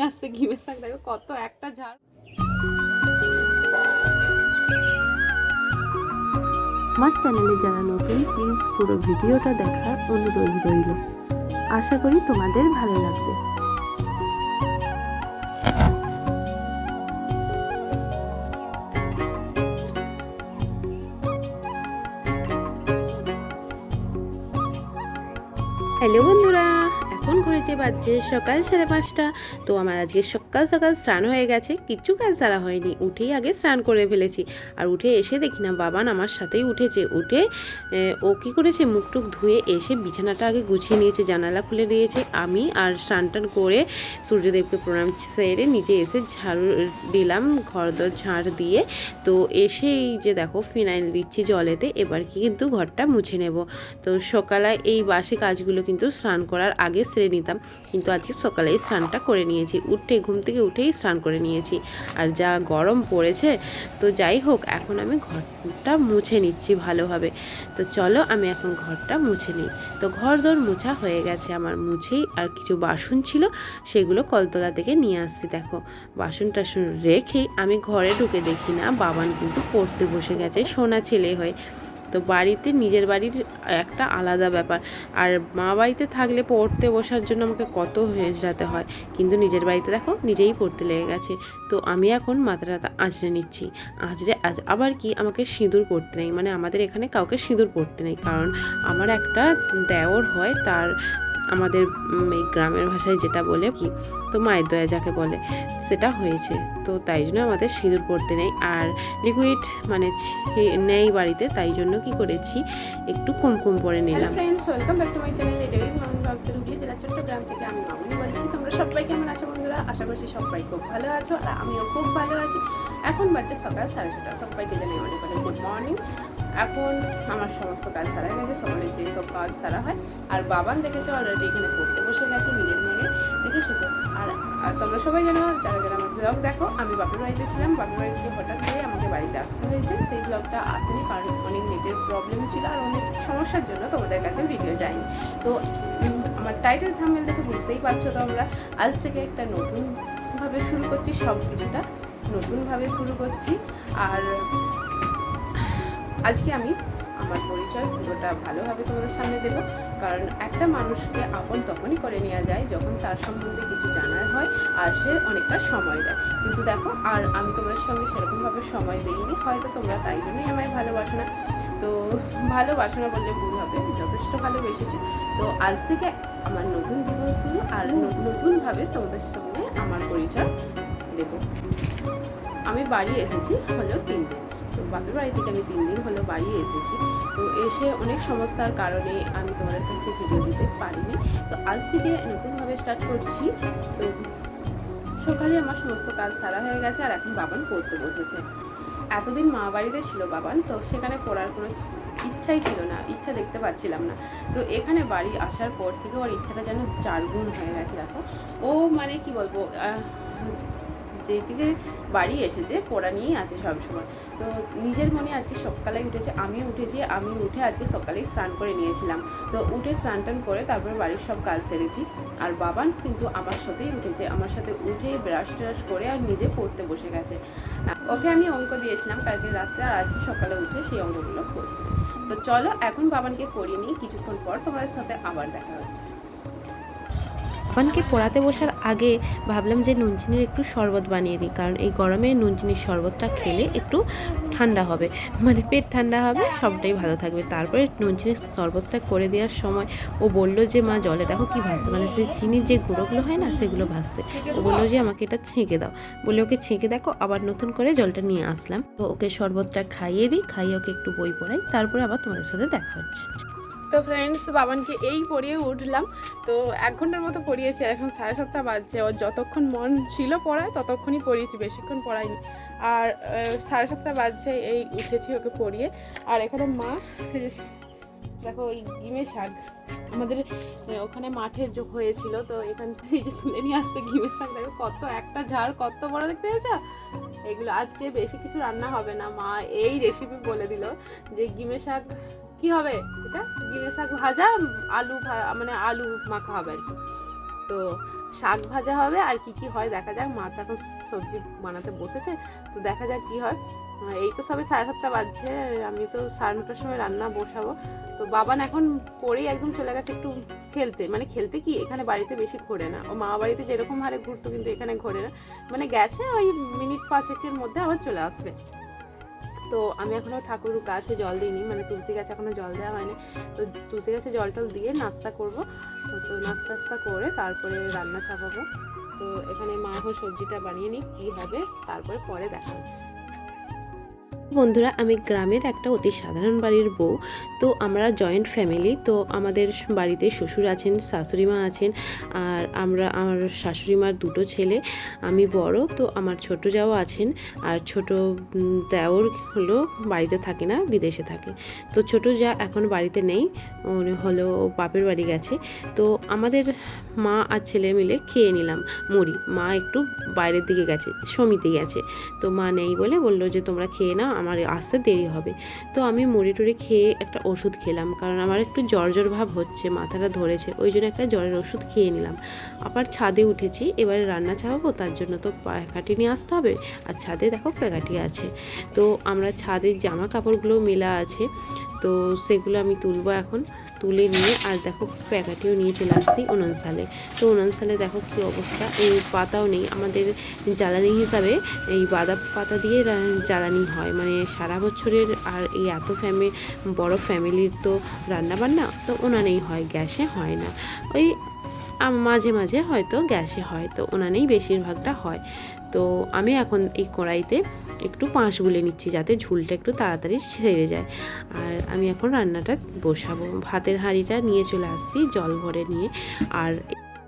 নিয়ে আসছে ঘিমের শাক দেখো কত একটা ঝাড়। আমার চ্যানেলে যারা নতুন প্লিজ পুরো ভিডিওটা দেখার অনুরোধ রইল। আশা করি তোমাদের ভালো লাগবে। হ্যালো বন্ধুরা এখন ঘুরেছে বাজছে সকাল সাড়ে পাঁচটা। তো আমার আজকে সকাল সকাল স্নান হয়ে গেছে, কিচ্ছু কাজ সারা হয়নি, উঠেই আগে স্নান করে ফেলেছি। আর উঠে এসে দেখি না বাবান আমার সাথেই উঠেছে। উঠে ও কী করেছে, মুখ টুক ধুয়ে এসে বিছানাটা আগে গুছিয়ে নিয়েছে, জানালা খুলে দিয়েছে। আমি আর স্নান টান করে সূর্যদেবকে প্রণাম সেরে নিচে এসে ঝাড়ু দিলাম, ঘর ঘরদর ঝাড় দিয়ে। তো এসে এই যে দেখো, ফিনাইল দিচ্ছি জলেতে, এবার কি কিন্তু ঘরটা মুছে নেব। তো সকালে এই বাসি কাজগুলো কিন্তু স্নান করার আগে সেরে নিতাম। কিন্তু আজকে সকালেই স্নানটা করে নিয়েছি। উঠে ঘুম থেকে উঠেই স্নান করে নিয়েছি। আর যা গরম পড়েছে, তো যাই হোক, এখন আমি ঘরটা মুছে নিচ্ছি ভালোভাবে। তো চলো আমি এখন ঘরটা মুছে নিই। তো ঘর দর মোছা হয়ে গেছে আমার মুছেই। আর কিছু বাসন ছিল, সেগুলো কলতলা থেকে নিয়ে আসছি, দেখো। বাসন টাসন রেখেই আমি ঘরে ঢুকে দেখি না, বাবান কিন্তু পড়তে বসে গেছে, সোনা ছেলে হয়ে। তো বাড়িতে নিজের বাড়ির একটা আলাদা ব্যাপার। আর মা বাড়িতে থাকলে পড়তে বসার জন্য আমাকে কত হেঁচড়াতে হয়। কিন্তু নিজের বাড়িতে দেখো, নিজেই পড়তে লেগে গেছে। তো আমি এখন মাথাটা আঁচড়ে নিচ্ছি। আঁচড়ে আজ আবার কি আমাকে সিঁদুর পড়তে নেই? মানে আমাদের এখানে কাউকে সিঁদুর পড়তে নেই। কারণ আমার একটা দেওর হয়, তার আমাদের এই গ্রামের ভাষায় যেটা বলে কি তো মায়ের দয়া যাকে বলে সেটা হয়েছে। তো তাই জন্য আমাদের সিঁদুর পড়তে নেই। আর লিকুইড মানে নেই বাড়িতে তাই জন্য কি করেছি একটু কুমকুম পরে নিলাম। Friends welcome back to my channel এটাই মামুন ব্লগসের হুগলি জেলা চট্টগ্রাম থেকে আমি মামুনি বলছি। তোমরা সবাই কেমন আছো বন্ধুরা? আশা করছি সবাই খুব ভালো আছো আর আমিও খুব ভালো আছি। এখন বাজছে সকাল সাড়ে ছটা সবাইকে জানাই অনেক অনেক গুড মর্নিং এখন আমার সমস্ত কাজ সারা হয়ে গেছে, সকালের যে সব কাজ সারা হয়। আর বাবান দেখেছে অলরেডি এখানে পড়তে বসে গেছে, নিজের মনে দেখেছ তো? আর আর তোমরা সবাই জানো, যারা যারা আমার ব্লগ দেখো, আমি বাপের বাড়িতে ছিলাম, বাপের বাড়ি থেকে হঠাৎ করে আমাকে বাড়িতে আসতে হয়েছে। সেই ব্লগটা আসেনি, কারণ অনেক নেটের প্রবলেম ছিল আর অনেক সমস্যার জন্য তোমাদের কাছে ভিডিও যায়নি তো আমার টাইটেল থামেল দেখে বুঝতেই পারছ তোমরা। আজ থেকে একটা নতুনভাবে শুরু করছি সব কিছুটা নতুনভাবে শুরু করছি। আর আজকে আমি আমার পরিচয় পুরোটা ভালোভাবে তোমাদের সামনে দেব। কারণ একটা মানুষকে আপন তখনই করে নেওয়া যায় যখন তার সম্বন্ধে কিছু জানার হয় আর সে অনেকটা সময় দেয়। কিন্তু দেখো, আর আমি তোমাদের সঙ্গে সেরকমভাবে সময় দিইনি, হয়তো তোমরা তাই জন্যই আমায় ভালোবাসো না। তো ভালোবাসো না বললে ভুল হবে, যথেষ্ট ভালোবেসেছো। তো আজ থেকে আমার নতুন জীবন শুরু আর নতুনভাবে তোমাদের সঙ্গে আমার পরিচয় দেব। আমি বাড়ি এসেছি হলো তিন দিন তো বাপের বাড়ি থেকে আমি তিন দিন হলো বাড়ি এসেছি। তো এসে অনেক সমস্যার কারণে আমি তোমাদের কাছে ভিডিও দিতে পারিনি। তো আজ থেকে নতুনভাবে স্টার্ট করছি। তো সকালে আমার সমস্ত কাজ সারা হয়ে গেছে আর এখন বাবান পড়তে বসেছে। এতদিন মা বাড়িতে ছিল বাবান, তো সেখানে পড়ার কোনো ইচ্ছাই ছিল না, ইচ্ছা দেখতে পাচ্ছিলাম না। তো এখানে বাড়ি আসার পর থেকে ওর ইচ্ছাটা যেন চার গুণ হয়ে গেছে, দেখো। ও মানে কি বলব যেই থেকে বাড়ি এসেছে, পড়া নিয়েই আছে সবসময়। তো নিজের মনে আজকে সকালে উঠেছে আমি উঠেছি, আমি উঠে আজকে সকালেই স্নান করে নিয়েছিলাম। তো উঠে স্নান টান করে তারপরে বাড়ির সব কাজ সেরেছি। আর বাবান কিন্তু আমার সাথেই উঠেছে, আমার সাথে উঠে ব্রাশ ট্রাশ করে আর নিজে পড়তে বসে গেছে। ওকে আমি অঙ্ক দিয়েছিলাম, কালকে রাত্রে আর আজকে সকালে উঠে সেই অঙ্কগুলো করছে। তো চলো এখন বাবানকে পড়িয়ে নিই, কিছুক্ষণ পর তোমাদের সাথে আবার দেখা হচ্ছে। বাবানকে পড়াতে বসার আগে ভাবলাম যে নুন চিনির একটু শরবত বানিয়ে দিই, কারণ এই গরমে নুন চিনির শরবতটা খেলে একটু ঠান্ডা হবে। মানে পেট ঠান্ডা হবে, সবটাই ভালো থাকবে। তারপরে নুন চিনির শরবতটা করে দেওয়ার সময় ও বলল যে, মা, জলে দেখো কি ভাসছে। মানে সেই চিনির যে গুঁড়োগুলো হয় না, সেগুলো ভাসছে। ও বলল যে, আমাকে এটা ছেঁকে দাও। বলে ওকে ছেঁকে দেখো, আবার নতুন করে জলটা নিয়ে আসলাম। তো ওকে শরবতটা খাইয়ে দিই, খাইয়ে ওকে একটু বই পড়াই, তারপরে আবার তোমাদের সাথে দেখা হচ্ছে। তো ফ্রেন্ডস বাবানকে এই পড়িয়ে উঠলাম। তো এক ঘণ্টার মতো পড়িয়েছি এখন সাড়ে সাতটা বাজছে। ওর যতক্ষণ মন ছিল পড়ায়, ততক্ষণই পড়িয়েছি, বেশিক্ষণ পড়াইনি। আর সাড়ে সাতটা বাজছে, এই উঠেছি ওকে পড়িয়ে। আর এখানে মা দেখো ওই গিমে শাক। আমাদের ওখানে মাঠে যোগ হয়েছিল, তো এখান থেকে যে তুলে নিয়ে আসছে গিমের শাক। দেখো, কত একটা ঝাড় কত বড় দেখতে পেয়েছ? এগুলো আজকে বেশি কিছু রান্না হবে না। মা এই রেসিপি বলে দিল যে গিমে শাক, কি হবে? এটা? গিমে শাক ভাজা, আলু মানে আলু মাখা হবে আর কি। তো শাক ভাজা হবে আর কি কি হয় দেখা যাক, মা তো এখন সবজি বানাতে বসেছে, তো দেখা যাক কি হয়। এই তো সবে সাড়ে সাতটা বাজছে, আমি তো সাড়ে নটার সময় রান্না বসাবো। তো বাবান এখন পরেই একদম চলে গেছে একটু খেলতে মানে খেলতে কি, এখানে বাড়িতে বেশি ঘোরে না। ও মা বাড়িতে যেরকম হারে ঘুরতো কিন্তু এখানে ঘোরে না। মানে গেছে ওই মিনিট পাঁচেকের মধ্যে আবার চলে আসবে। তো আমি এখনও ঠাকুর গাছে জল দিইনি মানে তুলসী গাছে এখনও জল দেওয়া হয়নি। তো তুলসী গাছে জল টল দিয়ে নাস্তা করব। তো নাস্তা করে তারপরে রান্না চাপাবো তো এখানে মা এখন সবজিটা বানিয়ে নিই কী হবে, তারপরে পরে দেখা হচ্ছে। বন্ধুরা, আমি গ্রামের একটা অতি সাধারণ বাড়ির বউ। তো আমরা জয়েন্ট ফ্যামিলি তো আমাদের বাড়িতে শ্বশুর আছেন শাশুড়ি মা আছেন, আর আমরা, আমার শাশুড়ি মার দুটো ছেলে, আমি বড়, তো আমার ছোট যাও আছেন, আর ছোট দেওর হলো বাড়িতে থাকে না, বিদেশে থাকে। তো ছোট যা এখন বাড়িতে নেই হলো বাপের বাড়ি গেছে। তো আমাদের মা আর ছেলে মিলে খেয়ে নিলাম মুড়ি। মা একটু বাইরের দিকে গেছে, সমিতে গেছে। তো মা নেই বলে বলল যে, তোমরা খেয়ে নাও আমার আসতে দেরি হবে। তো আমি মুড়ি টুড়ি খেয়ে একটা ওষুধ খেলাম, কারণ আমার একটু জ্বর জ্বর ভাব হচ্ছে, মাথাটা ধরেছে, ওই জন্য একটা জ্বরের ওষুধ খেয়ে নিলাম। আবার ছাদে উঠেছি, এবারে রান্না চাপাবো, তার জন্য তো প্যাকাটি নিয়ে আসতে হবে, আর ছাদে দেখো প্যাকাটি আছে। তো আমরা ছাদের জামা কাপড়গুলো মেলা আছে, তো সেগুলো আমি তুলবো এখন। তুলে নিয়ে, আর দেখো প্যাকেটেও নিয়ে চলে আসছি উনান সালে তো উনান সালে দেখো কী অবস্থা, এই পাতাও নেই। আমাদের জ্বালানি হিসাবে এই বাদাম পাতা দিয়ে জ্বালানি হয়। মানে সারা বছরের আর এই এত ফ্যামি বড় ফ্যামিলির তো রান্না বান্না তো উনানেই হয়, গ্যাসে হয় না। ওই মাঝে মাঝে হয়তো গ্যাসে হয়, তো উনানেই বেশিরভাগটা হয়। তো আমি এখন এই কড়াইতে একটু পাঁশ গুলে নিচ্ছি যাতে ঝুলটা একটু তাড়াতাড়ি ছেড়ে যায়। আর আমি এখন রান্নাটা বসাবো। ভাতের হাঁড়িটা নিয়ে চলে আসছি জল ভরে নিয়ে। আর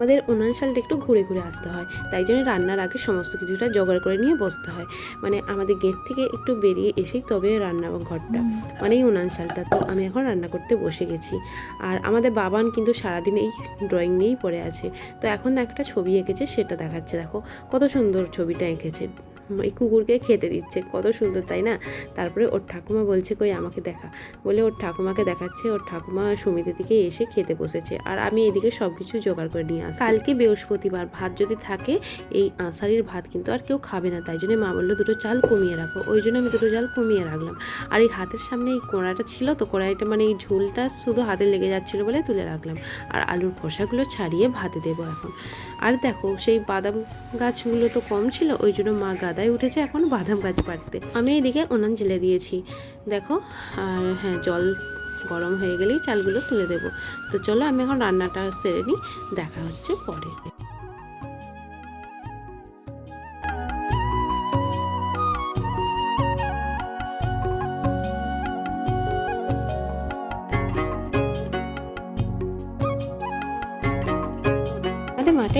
আমাদের উনান শালটা একটু ঘুরে ঘুরে আসতে হয়। তাই জন্য রান্নার আগে সমস্ত কিছুটা জোগাড় করে নিয়ে বসতে হয়। মানে আমাদের গেট থেকে একটু বেরিয়ে এসেই তবে রান্না ঘরটা। মানে এই উনান শালটা। তো আমি এখন রান্না করতে বসে গেছি। আর আমাদের বাবান কিন্তু সারাদিন এই ড্রয়িং নিয়েই পড়ে আছে। তো এখন একটা ছবি এঁকেছে সেটা দেখাচ্ছে। দেখো কত সুন্দর ছবিটা এঁকেছে। এই কুকুরকে খেতে দিচ্ছে, কত সুন্দর, তাই না? তারপরে ওর ঠাকুমা বলছে, কই, আমাকে দেখা। বলে ওর ঠাকুমাকে দেখাচ্ছে, ওর ঠাকুমা সুমিতের দিকে এসে খেতে বসেছে। আর আমি এদিকে সব কিছু জোগাড় করে নিয়ে আসি কালকে বৃহস্পতিবার, ভাত যদি থাকে, এই আষাঢ়ির ভাত কিন্তু আর কেউ খাবে না, তাই জন্য মা বলল, দুটো চাল কমিয়ে রাখো। ওই জন্য আমি দুটো চাল কমিয়ে রাখলাম। আর এই হাতের সামনে এই কোড়াটা ছিল, তো কোড়াইটা মানে এই ঝোলটা শুধু হাতে লেগে যাচ্ছিল বলে তুলে রাখলাম। আর আলুর খোসাগুলো ছাড়িয়ে ভাতে দেবো এখন। আর দেখো, সেই বাদাম গাছগুলো তো কম ছিল, ওই জন্য মা গাদায় উঠেছে এখন বাদাম গাছ পাড়তে আমি এদিকে ওনান জেলে দিয়েছি। দেখো, আর হ্যাঁ জল গরম হয়ে গেলেই চালগুলো তুলে দেবো। তো চলো, আমি এখন রান্নাটা সেরে নিই, দেখা হচ্ছে পরে।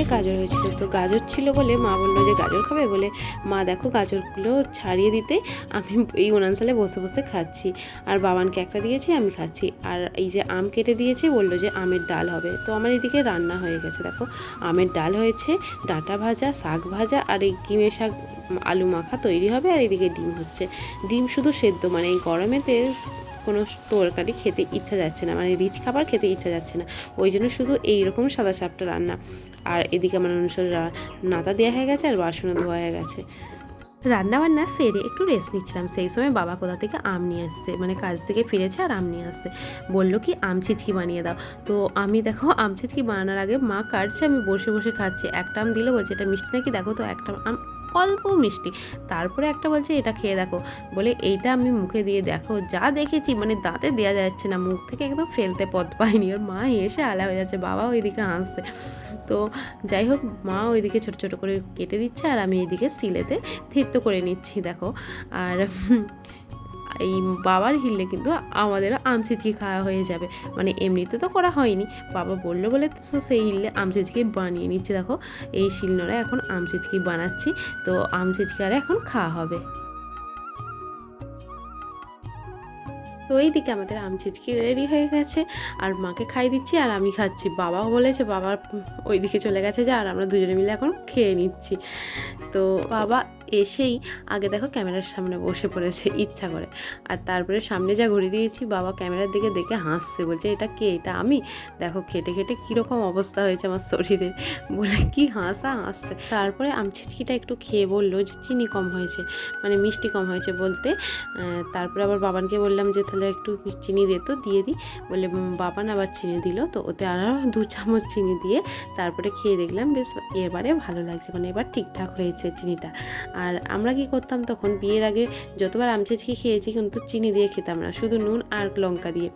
মাঠে গাজর হয়েছিল। তো গাজর ছিল বলে মা বলল যে, গাজর খাবে? বলে, মা, দেখো গাজরগুলো ছাড়িয়ে দিতে আমি এই উনানসালে বসে বসে খাচ্ছি। আর বাবানকে একটা দিয়েছি, আমি খাচ্ছি। আর এই যে আম কেটে দিয়েছি, বলল যে আমের ডাল হবে। তো আমার এদিকে রান্না হয়ে গেছে। দেখো, আমের ডাল হয়েছে, ডাঁটা ভাজা, শাক ভাজা, আর এই কিমের শাক, আলু মাখা তৈরি হবে। আর এদিকে ডিম হচ্ছে। ডিম শুধু সেদ্ধ মানে এই গরমেতে কোনো তরকারি খেতে ইচ্ছা যাচ্ছে না। মানে রিচ খাবার খেতে ইচ্ছা যাচ্ছে না। ওই জন্য শুধু এইরকম সাদা সাপটা রান্না। আর এদিকে আমার অনুসারে নাতা দেওয়া হয়ে গেছে আর বাসনও ধোয়া হয়ে গেছে। রান্না বান্না সেরে একটু রেস্ট নিচ্ছিলাম। সেই সময় বাবা কোথা থেকে আম নিয়ে আসছে? মানে কাজ থেকে ফিরেছে আর আম নিয়ে আসছে। বলল কি, আম চিচকি বানিয়ে দাও। তো আমি দেখো, আম চিচকি বানানোর আগে মা কাটছে, আমি বসে বসে খাচ্ছি। একটা আম দিলে, বলছে, এটা মিষ্টি নাকি? দেখো তো, একটা আম অল্প মিষ্টি। তারপরে একটা বলছে, এটা খেয়ে দেখো। বলে, এইটা আমি মুখে দিয়ে দেখো। যা দেখেছি মানে দাঁতে দেওয়া যাচ্ছে না। মুখ থেকে একদম ফেলতে পথ পাইনি। আর মা এসে আলা হয়ে যাচ্ছে বাবা ওইদিকে হাসছে। তো যাই হোক, মা ওইদিকে ছোট ছোট করে কেটে দিচ্ছে আর আমি এইদিকে সিলেতে থিপ্ত করে নিচ্ছি, দেখো। আর এই বাবার হিললে কিন্তু আমাদেরও আম চিচকি খাওয়া হয়ে যাবে। মানে এমনিতে তো করা হয়নি, বাবা বলল বলে তো সেই হিললে আম চিচকি বানিয়ে নিচ্ছে, দেখো। এই শিলনোড়ায় এখন আম চিচকি বানাচ্ছি, তো আম চিচকি আর এখন খাওয়া হবে। তো এইদিকে আমাদের আম রেডি হয়ে গেছে। আর মাকে খাই দিচ্ছি, আর আমি খাচ্ছি। বাবাও বলেছে বাবার ওই দিকে চলে গেছে যে, আর আমরা দুজনে মিলে এখন খেয়ে নিচ্ছি। তো বাবা এসেই আগে দেখো ক্যামেরার সামনে বসে পড়েছে, ইচ্ছা করে। আর তারপরে সামনে যা ঘুরে দিয়েছি, বাবা ক্যামেরার দিকে দেখে হাসছে, বলছে, এটা কে? এটা আমি? দেখো খেটে খেটে কীরকম অবস্থা হয়েছে আমার শরীরে। বলে, কি হাসা, হাসছে। তারপরে আমছিচকিটা একটু খেয়ে বলল যে, চিনি কম হয়েছে। মানে মিষ্টি কম হয়েছে বলতে। তারপরে আবার বাবানকে বললাম যে, তাহলে একটু চিনি দে তো, দিয়ে দিই বলে বাবান আবার চিনি দিল। তো ওতে আরও দু চামচ চিনি দিয়ে তারপরে খেয়ে দেখলাম, বেশ এবারে ভালো লাগছে। মানে এবার ঠিকঠাক হয়েছে চিনিটা। আর আমরা কি করতাম তখন বিয়ের আগে যতবার আমচেচকি খেয়েছি কিন্তু চিনি দিয়ে খেতাম না, শুধু নুন আর লঙ্কা দিয়ে।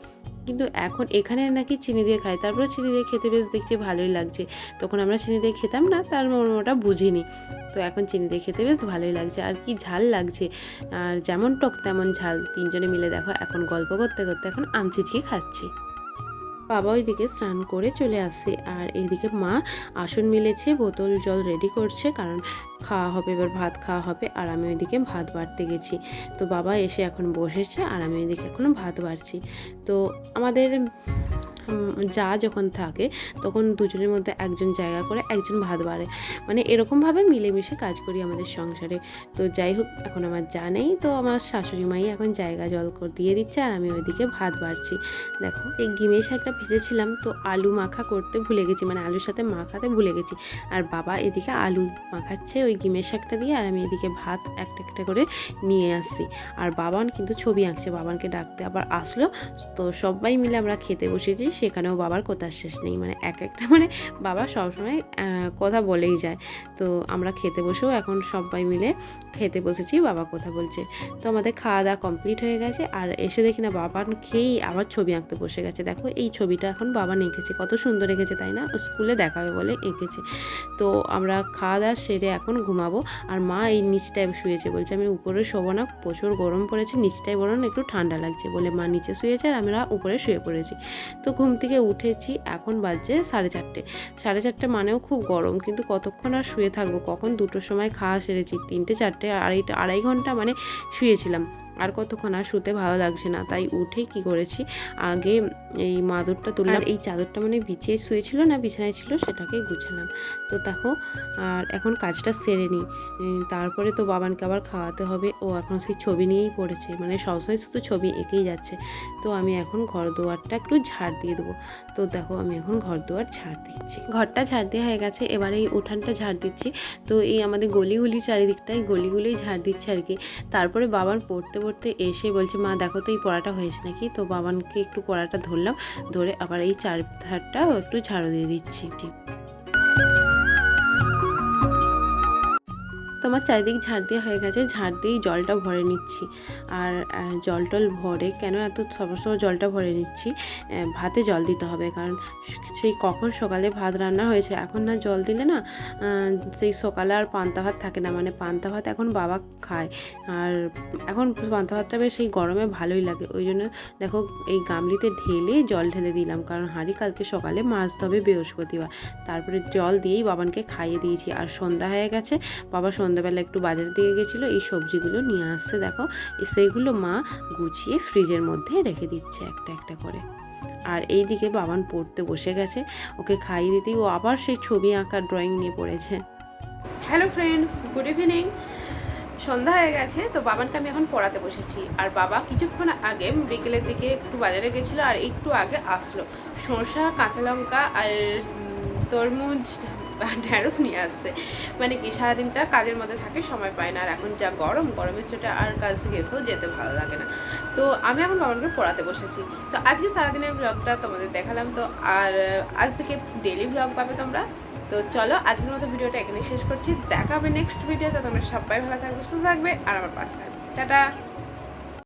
কিন্তু এখন এখানে নাকি চিনি দিয়ে খাই তারপরে চিনি দিয়ে খেতে বেশ দেখছি ভালোই লাগছে। তখন আমরা চিনি দিয়ে খেতাম না, তার মর্মটা বুঝিনি। তো এখন চিনি দিয়ে খেতে বেশ ভালোই লাগছে, আর কি ঝাল লাগছে। আর যেমন টক তেমন ঝাল, তিনজনে মিলে দেখো এখন গল্প করতে করতে এখন আমচিচকি খাচ্ছি। বাবা ওইদিকে স্নান করে চলে আসছে আর এইদিকে মা আসন মিলেছে, বোতল জল রেডি করছে, কারণ খাওয়া হবে, এবার ভাত খাওয়া হবে, আর আমি ওইদিকে ভাত বাড়তে গেছি। তো বাবা এসে এখন বসেছে, আর আমি ওইদিকে এখন ভাত বাড়ছি। তো আমাদের যা যখন থাকে, তখন দুজনের মধ্যে একজন জায়গা করে একজন ভাত বাড়ে। মানে এরকমভাবে মিলেমিশে কাজ করি আমাদের সংসারে। তো যাই হোক, এখন আমার যা নেই, তো আমার শাশুড়ি মাই এখন জায়গা জল করে দিয়ে দিচ্ছে আর আমি ওইদিকে ভাত বাড়ছি। দেখো, এই গিমের শাকটা ভেজেছিলাম, তো আলু মাখা করতে ভুলে গেছি মানে আলুর সাথে মাখাতে ভুলে গেছি। আর বাবা এদিকে আলু মাখাচ্ছে ওই গিমের শাকটা দিয়ে আর আমি এদিকে ভাত একটা একটা করে নিয়ে আসছি। আর বাবান কিন্তু ছবি আঁকছে, বাবানকে ডাকতে আবার আসলো। তো সবাই মিলে আমরা খেতে বসেছি সেখানেও বাবার কথার শেষ নেই। মানে এক একটা মানে বাবা সবসময় কথা বলেই যায়। তো আমরা খেতে বসেও এখন সবাই মিলে খেতে বসেছি, বাবা কথা বলছে। তো আমাদের খাওয়া দাওয়া কমপ্লিট হয়ে গেছে আর এসে দেখি না বাবা খেয়েই আবার ছবি আঁকতে বসে গেছে। দেখো এই ছবিটা এখন বাবা এঁকেছে। কত সুন্দর এঁকেছে, তাই না? স্কুলে দেখাবে বলে এঁকেছে। তো আমরা খাওয়া দাওয়া সেরে এখন ঘুমাবো আর মা এই নিচটায় শুয়েছে বলছে, আমি উপরে শোবো না, প্রচুর গরম পড়েছে, নিচটায় বরং একটু ঠান্ডা লাগছে বলে মা নিচে শুয়েছে আর আমরা উপরে শুয়ে পড়েছি। তো ঘুম থেকে উঠেছি, এখন বাজছে সাড়ে চারটে। সাড়ে চারটে মানেও খুব গরম, কিন্তু কতক্ষণ আর শুয়ে থাকব? কখন দুটোর সময় খাওয়া সেরেছি? তিনটে, চারটে, আড়াইটা, আড়াই ঘণ্টা মানে শুয়েছিলাম। আর কতক্ষণ আর শুতে ভালো লাগছে না। তাই উঠে কি করেছি? আগে এই মাদুরটা তুললাম। এই চাদরটা মানে বিছিয়ে শুয়েছিল না বিছানায় ছিল সেটাকে গুছালাম। তো দেখো আর এখন কাজটা সেরে নিই। তারপরে তো বাবানকে আবার খাওয়াতে হবে। ও এখন সেই ছবি নিয়েই পড়েছে। মানে সবসময় শুধু ছবি এঁকেই যাচ্ছে। তো আমি এখন ঘর দুয়ারটা একটু ঝাড় দিয়ে দেবো। তো দেখো আমি এখন ঘর দুয়ার ঝাড় দিচ্ছি। ঘরটা ঝাড় দেওয়া হয়ে গেছে। এবার এই উঠানটা ঝাড় দিচ্ছি। তো এই আমাদের গলিগুলি চারিদিকটাই গলিগুলোই ঝাড় দিচ্ছে আর কি। তারপরে বাবান পড়তে পড়তে এসে বলছে, মা, দেখো তো এই পড়াটা হয়েছে নাকি? তো বাবানকে একটু পড়াটা ধরলাম, ধরে আবার এই চার ধারটা একটু ঝাড়ু দিয়ে দিচ্ছি। তোমার চারিদিক ঝাড় দেওয়া হয়ে গেছে, ঝাড় দিয়েই জলটা ভরে নিচ্ছি। আর জল টল ভরে কেন এত সবসময় জলটা ভরে নিচ্ছি? ভাতে জল দিতে হবে কারণ সেই কখন সকালে ভাত রান্না হয়েছে, এখন না জল দিলে না সেই সকালে আর পান্তা ভাত থাকে না। মানে পান্তা ভাত এখন বাবা খায়। আর এখন পান্তা ভাতটা বেশ এই গরমে ভালোই লাগে। ওই জন্য দেখো এই গামলিতে ঢেলে জল ঢেলে দিলাম। কারণ হাঁড়ি কালকে সকালে মাছ হবে বৃহস্পতিবার। তারপরে জল দিয়েই বাবানকে খাইয়ে দিয়েছি। আর সন্ধ্যা হয়ে গেছে, বাবা সন্ধ্যাবেলা একটু বাজার দিয়ে গেছিল, এই সবজিগুলো নিয়ে আসছে, দেখো। সেইগুলো মা গুছিয়ে ফ্রিজের মধ্যে রেখে দিচ্ছে একটা একটা করে। আর এই দিকে বাবান পড়তে বসে গেছে, ওকে খাইয়ে দিতেই ও আবার সেই ছবি আঁকার ড্রয়িং নিয়ে পড়েছে। হ্যালো ফ্রেন্ডস গুড ইভিনিং সন্ধ্যা হয়ে গেছে, তো বাবানকে আমি এখন পড়াতে বসেছি। আর বাবা কিছুক্ষণ আগে বিকেলের দিকে একটু বাজারে গেছিল আর একটু আগে আসলো। শসা, কাঁচা লঙ্কা আর তরমুজ ঢ্যাঁড়স নিয়ে আসছে। মানে কি, সারাদিনটা কাজের মধ্যে থাকে, সময় পায় না। আর এখন যা গরম, গরমের চোটে আর কাজ এসেও যেতে ভালো লাগে না। তো আমি এখন বাবানকে পড়াতে বসেছি। তো আজকে সারাদিনের ব্লগটা তোমাদের দেখালাম তো। আর আজ থেকে ডেলি ব্লগ পাবে তোমরা। তো চলো, আজকের মতো ভিডিওটা এখানে শেষ করছি। দেখা হবে নেক্সট ভিডিওতে তোমরা সবাই ভালো থাকবে, সুস্থ থাকবে, আর আমার পাশে থাকবে। টাটা!